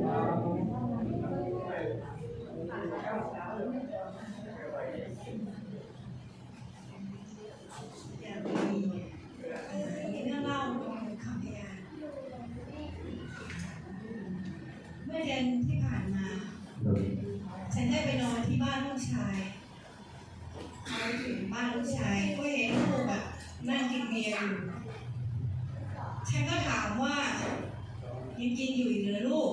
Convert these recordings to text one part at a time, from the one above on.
ฉันได้ไปนอนที่บ้านลูกชายไปถึงบ้านลูกชายก็เห็นลูกนั่งกินเบียร์อยู่ฉันก็ถามว่ายังกินอยู่อีกเหรือลูก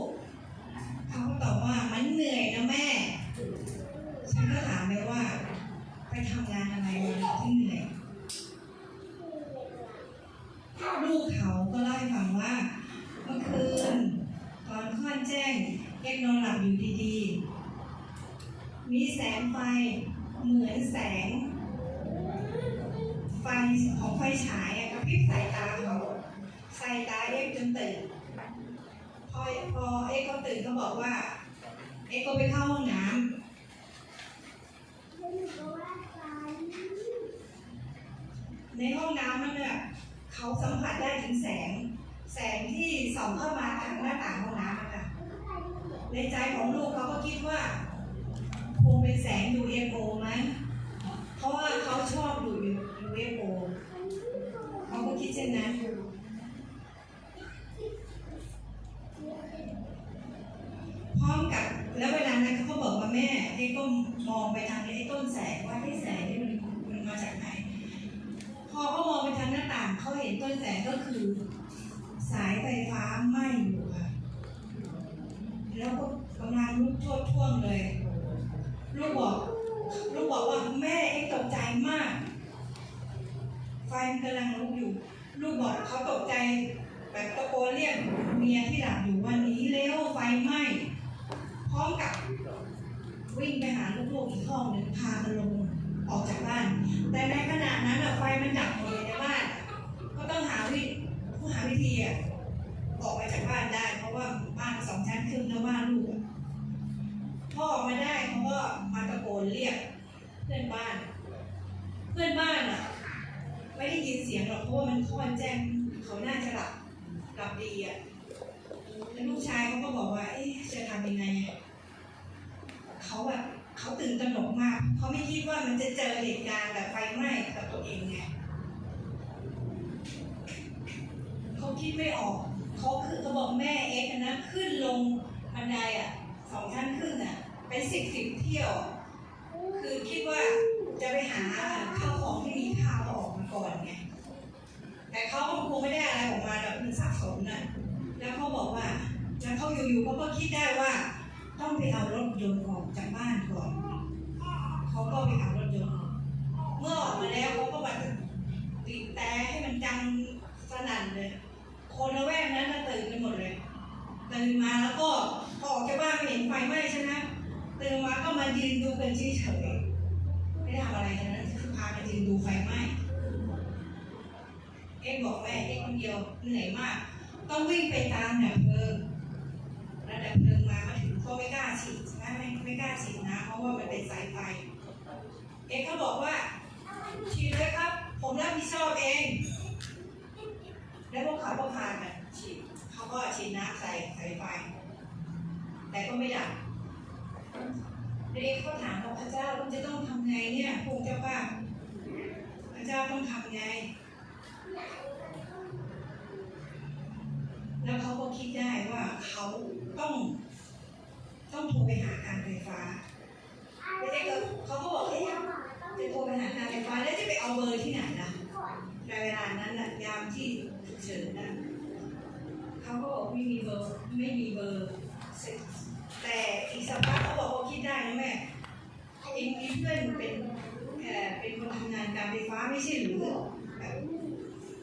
เขาตอบว่ามันเหนื่อยนะแม่ ฉันก็ถามไปว่า ไปทำงานอะไรมาที่เหนื่อยลูกเขาก็เล่าให้ฟังว่าเมื่อคืนตอนค่อนแจ้งเอ็กนอนหลับอยู่ดีๆ มีแสงไฟเหมือนแสง ไฟของไฟฉายกระพริบสายตาเขาใส่ตาเอ็กจนตื่น พอพอเอ็กเขาตื่นเขาบอกว่า เอ็กก็ไปเข้าห้องน้ำในห้องน้ำนั่นน่ะเขาสัมผัสได้ถึงแสง แสงที่ส่องเข้ามาทางหน้าต่างห้องน้ำอะค่ะในใจของลูกเขาก็คิดว่าคงเป็นแสง UFO ไหมเพราะว่าเขาชอบดู UFO เขาก็คิดเช่นนั้น กับแล้วเวลานั้นเขาบอกว่าแม่ไอ้ก็มองไปทางไอ้ต้นแสงว่าไอ้แสงนี่มันมันมาจากไหน พอเขามองไปทางหน้าต่างเขาเห็นต้นแสงก็คือ สายไฟฟ้าไหม้อยู่ค่ะแล้วก็กำลังลุกโชดท่วมเลย ลูกบอก ลูกบอกว่าแม่เอ็งตกใจมาก ไฟมันกำลังลุกอยู่ ลูกบอกเขาตกใจแบบตะโกนเรียกเมียที่หลับอยู่วันนี้เร็วไฟไหม้ ร้อมกับวิ่งไปหาลูกๆอีกห้องหนึ่งพากันลงออกจากบ้าน แต่ในขณะนั้นไฟมันดับหมดเลยในบ้าน ก็ต้องหาวิผู้หาวิธีอะออกมาจากบ้านได้ เพราะว่าบ้านสองชั้นครึ่งแล้วบ้านลูกอะพอออกมาได้เขาก็มาตะโกนเรียก เพื่อนบ้าน เพื่อนบ้านอะไม่ได้ยินเสียงหรอกเพราะว่ามันค่อนแจ้งเขาน่าจะหลับหลับดีอะแล้วลูกชายเขาก็บอกว่าเอ๊ะจะทำยังไง เขาแบบเขาตื่นตระหนกมากเขาไม่คิดว่ามันจะเจอเหตุการณ์แบบไฟไหม้กับตัวเองไงเขาคิดไม่ออกเขาคือเขาบอกแม่เอ็กนะขึ้นลงบันไดอะสองชั้นครึ่งอะเป็นสิบสิบเที่ยว คือคิดว่าจะไปหาข้าวของที่มีค่าเอออกมาก่อนไงแต่เขาคงไม่ได้อะไรออกมาแบบมันสับสนน่ะแล้วเขาบอกว่าแล้วเขาอยู่ๆเขาก็คิดได้ว่า ต้องไปเอารถยนต์ออกจากบ้านก่อน เขาก็ไปเอารถยนต์ เมื่อออกมาแล้วเขาก็มาติดแต่ให้มันดังสนั่นเลย คนละแวกนั้นตื่นกันหมดเลยตื่นมาแล้วก็พอออกจากบ้านไม่เห็นไฟไหม้ใช่ไหมตื่นมาก็มายืนดูกันเฉยๆไม่ได้ทำอะไรกันนะคือพากันยืนดูไฟไหม้เอ็กบอกแม่เอ็กคนเดียวเหนื่อยมาก ต้องวิ่งไปตามดับเพลิงแล้วดับเพลิงมามาถึง ก็ไม่กล้าฉีดใช่ไหมไม่ไม่กล้าฉีดนะ เพราะว่ามันเป็นสายไฟ เอ็กเขาบอกว่าฉีดเลยครับ ผมรับผิดชอบเอง แล้วพวกเขาก็พากันฉีดเขาก็ฉีดน้ำใส่สายไฟ แต่ก็ไม่ดับเด็กเขาถามว่าพระเจ้าเราจะต้องทำไงเนี่ยพระองเจ้าป้าพระเจ้าต้องทำไง แล้วเขาก็คิดได้ว่าเขาต้อง ต้องโทรไปหาการไฟฟ้าแล้วเด็กก็เขาก็บอกเอ๊ะจะโทรไปหาการไฟฟ้าแล้วจะไปเอาเบอร์ที่ไหนล่ะในเวลานั้นน่ะยามที่ฉุกเฉินน่ะเขาก็บอกไม่มีเบอร์ไม่มีเบอร์แต่อีกสักพักเขาบอกว่าคิดได้นะแม่เองมีเพื่อนเป็นเออเป็นคนทำงานการไฟฟ้าไม่ใช่หรือ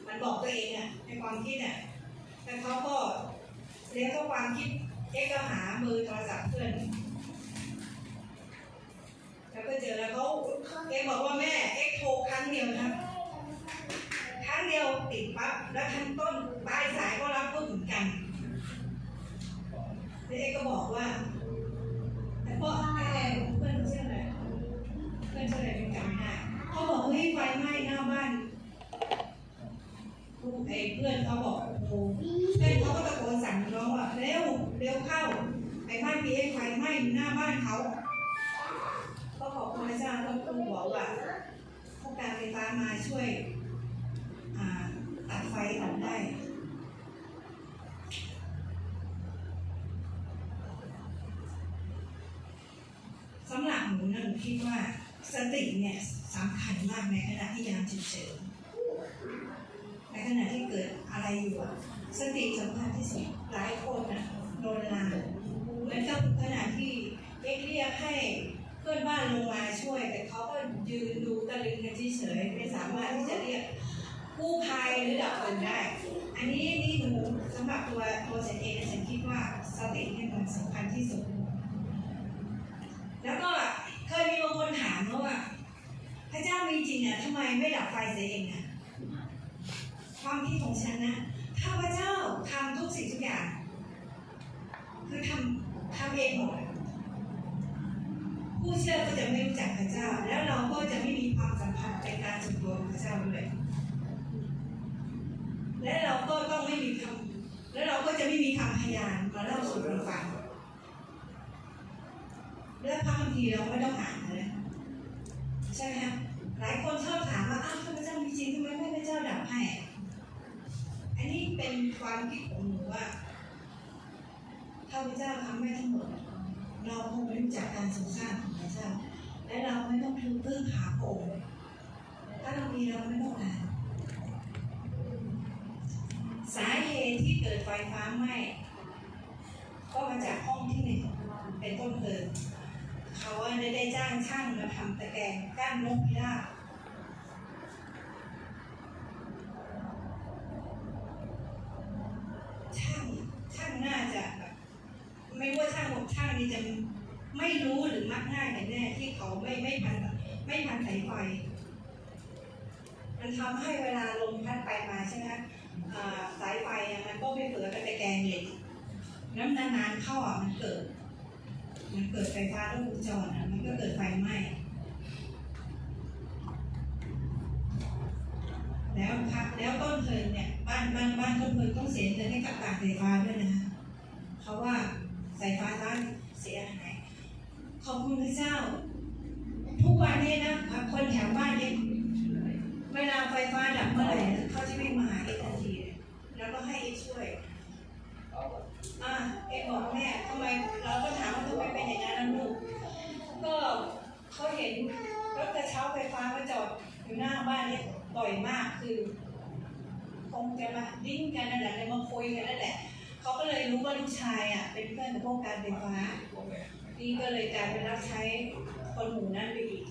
มันบอกตัวเองอะในความคิดอะแต่เขาก็เรียกเขาความคิด เอ๊ก็หาเบอร์โทรศัพท์เพื่อน แล้วก็เจอแล้วเขาเอ๊บอกว่าแม่เอ๊โทรครั้งเดียวนะครั้งเดียวติดปั๊บแล้วทั้งต้นปลายสายก็รับก็เหมือนกันแล้วเอ๊ก็บอกว่าแต่พอแม่เพื่อนเชื่ออะไรเพื่อนเชื่ออะไรเป็นจำไม่ได้เขาบอกเฮ้ยไฟไหม้หน้าบ้านไอ้เพื่อนเขาบอกโอ้ โหเพื่อนเข้าเร็วเร็วเข้าพีเอ็กไฟไหม้หน้าบ้านเขา ก็ขอบคุณพระเจ้าก็ครูบอกว่าพวกการไฟฟ้ามาช่วยตัดไฟออกได้สำหรับหนูนะหนูคิดว่าสติเนี่ยสำคัญมากในขณะที่ยามฉุกเฉินในขณะที่เกิดอะไรอยู่อะสติสำคัญที่สุดหลายคนนะ โดนลามเหมือนกับขณะที่เอ็กเรียกให้เพื่อนบ้านลงมาช่วย แต่เขาก็ยืนดูตะลึงกันเฉยๆไม่สามารถที่จะเรียกกู้ภัยหรือดับเพลิงได้ อันนี้นี่หนูสำหรับตัวตัวเซนเองคิดว่าสติเนี่ยมันสำคัญที่สุด แล้วก็เคยมีบางคนถามเขาว่า พระเจ้ามีจริงอะทำไมไม่ดับไฟเสียเองอะความคิดของฉันนะ ถ้าพระเจ้าทำทุกสิ่งทุกอย่าง คือทำทำเองหมดอะผู้เชื่อก็จะไม่รู้จักพระเจ้า แล้วเราก็จะไม่มีความสัมพันธ์ในการส่วนตัวกับพระเจ้าด้วย และเราก็ต้องไม่มีคำและเราก็จะไม่มีคำพยานมาเล่าสู่กันฟัง และ พระคัมภีร์เราไม่ต้องอ่านเลยใช่ไหมคะหลายคนชอบถามว่าอ้าวพระเจ้ามีจริงทำไมไม่พระเจ้าดับให้ อันนี้เป็นความคิดของหนูว่าถ้าพระเจ้าทำให้ทั้งหมด เราคงไม่รู้จักการทรงสร้างของพระเจ้า และเราไม่ต้องพึ่งพึ่งหาพระองถ้าเรามีเราไม่ต้องอ่านสาเหตุที่เกิดไฟฟ้าไหม้ก็มาจากห้องที่หนึ่งเป็นต้นเพลิง เขาได้ได้จ้างช่างมาทำตะแกรงกั้นนกพิราบช่างช่างน่าจะแบบไม่ว่าช่างบอกช่างนี่จะไม่รู้หรือมักง่ายกันแน่ที่เขาไม่ไม่พันไม่พันสายไฟมันทำให้เวลาลมพัดไปมาใช่ไหมสายไฟมันก็ไม่เผลอไปตะแกรงเหล็กน้ำนานๆเข้าอะมันเกิด มันเกิดไฟฟ้าลัดวงจรอะมันก็เกิดไฟไหม้แล้วพักแล้วต้นเพลิงเนี่ยบ้านบ้านบ้านต้นเพลิงต้องเสียเงินให้กับการไฟฟ้าด้วยนะเพราะว่าสายฟ้าบ้านเสียหายขอบคุณพระเจ้า ทุกวันนี้นะคนแถวบ้านเนี่ยเวลาไฟฟ้าดับเมื่อไหร่เขาจะวิ่งมาหาเอ็กทันทีแล้วก็ให้เอกช่วย อะเอ็กบอกแม่ทำไมเราก็ถามว่าทำไมเป็นอย่างนั้นลูกก็เขาเห็นรถกระเช้าไฟฟ้ามาจอดอยู่หน้าบ้านเนี่ยบ่อยมากคือ คงจะมาดิ้นกันนั่นแหละเลยมาคุยกันนั่นแหละเขาก็เลยรู้ว่าลูกชายอะ เป็นเพื่อนกับพวกการไฟฟ้านี่ก็เลยกลายเป็นรับใช้คนหมู่นั้นไปอีก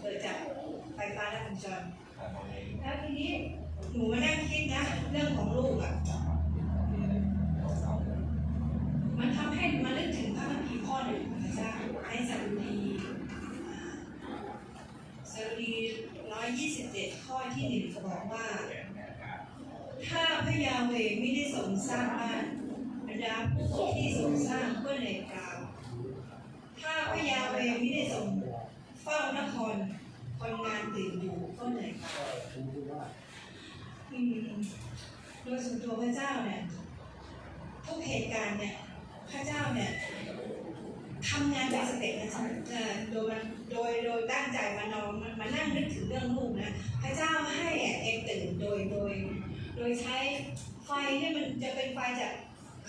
เกิดจากไฟฟ้าแลัดวงจรแล้วทีนี้หนูมานั่งคิดนะ เรื่องของลูกอะ มันทำให้มานึกถึงพระคัมภีร์ข้อหนึ่งของพระเจ้าในสดุดีอ่าสดุดีร้อยยี่สิบเจ็ดข้อที่หนึ่งบอกว่า ถ้าพระยาเวไม่ได้ทรงสร้างบ้านบรรดาผู้ที่ทรงสร้างก็เหนื่อยเปล่าถ้าพระยาเวไม่ได้ทรงเฝ้านครคนงานตื่นอยู่ก็เหนื่อยเปล่าอืมโดยส่วนตัวพระเจ้าเนี่ยทุกเหตุการณ์เนี่ย พระเจ้าเนี่ยทำงานเป็นสเต็ปนะจ๊ะโดยมันโดยโดยตั้งใจมานอนมันมานั่งนึกถึงเรื่องลูกนะพระเจ้าให้เองตื่นโดยโดย โดยใช้ไฟที่มันจะเป็นไฟจาก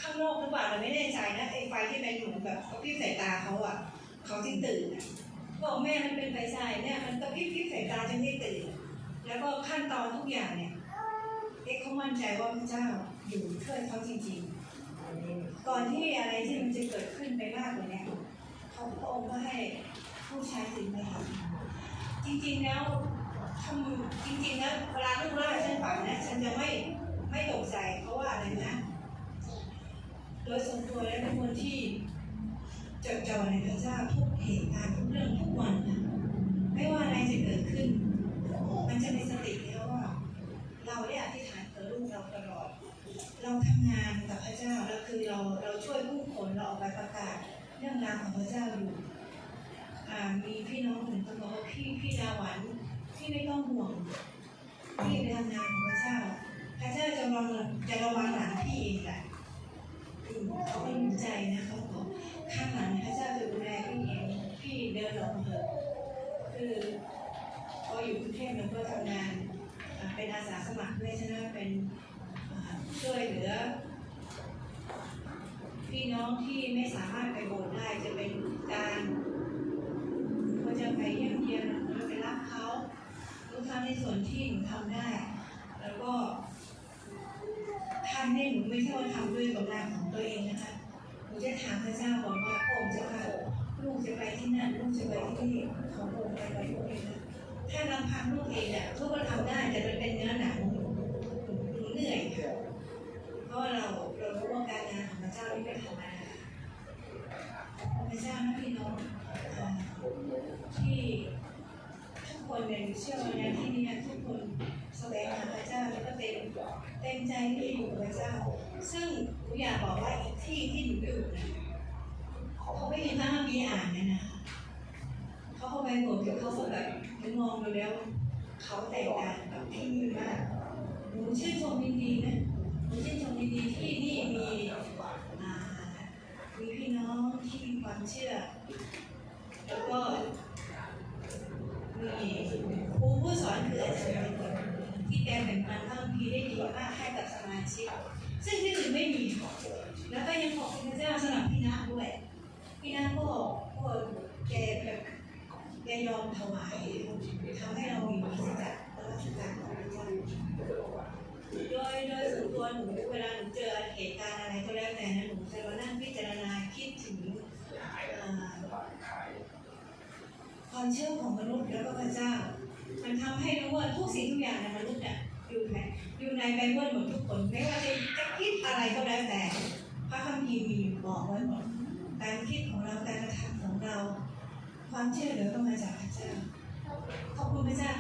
ข้างนอกหรือเปล่าเราไม่แน่ใจนะไอ้ไฟที่เป็นเหมือนแบบกระพริบสายตาเขาอะเขาที่ตื่นบอกแม่มันเป็นไฟฉายเนี่ยมันกระพริบพริบสายตาจนที่ตื่น แล้วก็ขั้นตอนทุกอย่างเนี่ยเอ๊ะเขามั่นใจว่าพระเจ้าอยู่ช่วยเขาจริง ๆ ก่อนที่อะไรที่มันจะเกิดขึ้นไปมากกว่านี้เขาพระองค์ก็ให้ผู้ชายสิ่งไปทำจริงๆแล้วทำจริงๆแล้วเวลาลูกเล่าฉันฟังนะฉันจะไม่ไม่ตกใจเพราะว่าอะไรนะโดยส่วนตัวแล้วเป็นคนที่จดจ่อในพระเจ้าทุกเหตุการณ์ทุกเรื่องทุกวันนะไม่ว่าอะไรจะเกิดขึ้น มันจะมีสติแล้วว่า เราได้อธิษฐานเพื่อลูกเราตลอด เราทำงานกับพระเจ้าแล้วคือเราเราช่วยผู้คนเราออกไปประกาศเรื่องราวของพระเจ้าอยู่มีพี่น้องหนึ่งคนบอกว่าพี่พี่ดาหวันพี่ไม่ต้องห่วงพี่ไปทำงานของพระเจ้า พระเจ้า ไปเยี่ยมเยียนหรือไปรับเขาหรือทำในส่วนที่หนูทำได้ แล้วก็ทำให้หนูไม่ใช่ว่าทำด้วยกำลังของตัวเองนะคะหนูจะถามพระเจ้าก่อนว่าโอ้เจ้าค่ะลูกจะไปที่นั่นลูกจะไปที่นี่ของโอ้ไปไปลูกเองนะถ้าลำพังลูกเองเนี่ยลูกก็ทำได้แต่มันเป็นเนื้อหนังหนูเหนื่อยค่ะเพราะว่าเราเรารู้ว่าการงานของพระเจ้าไม่เป็นธรรมดาพระเจ้านะพี่น้อง ที่ทุกคนเนี่ยเชื่อในที่นี้ทุกคนแสวงหาพระเจ้าแล้วก็เต็มเต็มใจที่อยู่กับพระเจ้า ซึ่งหนูอยากบอกว่าอีกที่ที่หนูอยู่นะเขาไม่มีพระคัมภีร์อ่านนะนะเขาเข้าไปโบสถ์กับเขาก็แบบหนูมองดูแล้ว เขาแตกต่างกับที่นี่มากหนูชื่นชมดีๆนะผมชื่นชมดีๆที่นี่มีมีพี่น้องที่มีความเชื่อ แล้วก็มีครูผู้สอนคืออาจารย์ที่แกแบ่งปันพระคัมภีได้ดีมากให้กับสมาชิก ซึ่งที่อื่นไม่มี แล้วก็ยังขอบคุณพระเจ้าสำหรับพี่นาด้วย พี่นาก็ก็แกแบบแกยอมถวายทำให้เรามีวิสัจและราชการของพระเจ้าโดยโดยส่วนตัวหนูเวลาหนูเจอเหตุการณ์อะไรก็แล้วแต่นะหนูจะมานั่งพิจารณาคิดถึงเอ่อ ความเชื่อของมนุษย์แล้วก็พระเจ้า มันทำให้รู้ว่าทุกสิ่งทุกอย่างในมนุษย์อะอยู่ในอยู่ในไบเบิลหมดทุกคนไม่ว่าจะจะคิดอะไรก็แล้วแต่ พระคัมภีร์มีบอกไว้หมดการคิดของเราการกระทำของเรา ความเชื่อเหลือก็มาจากพระเจ้าขอบคุณพระเจ้า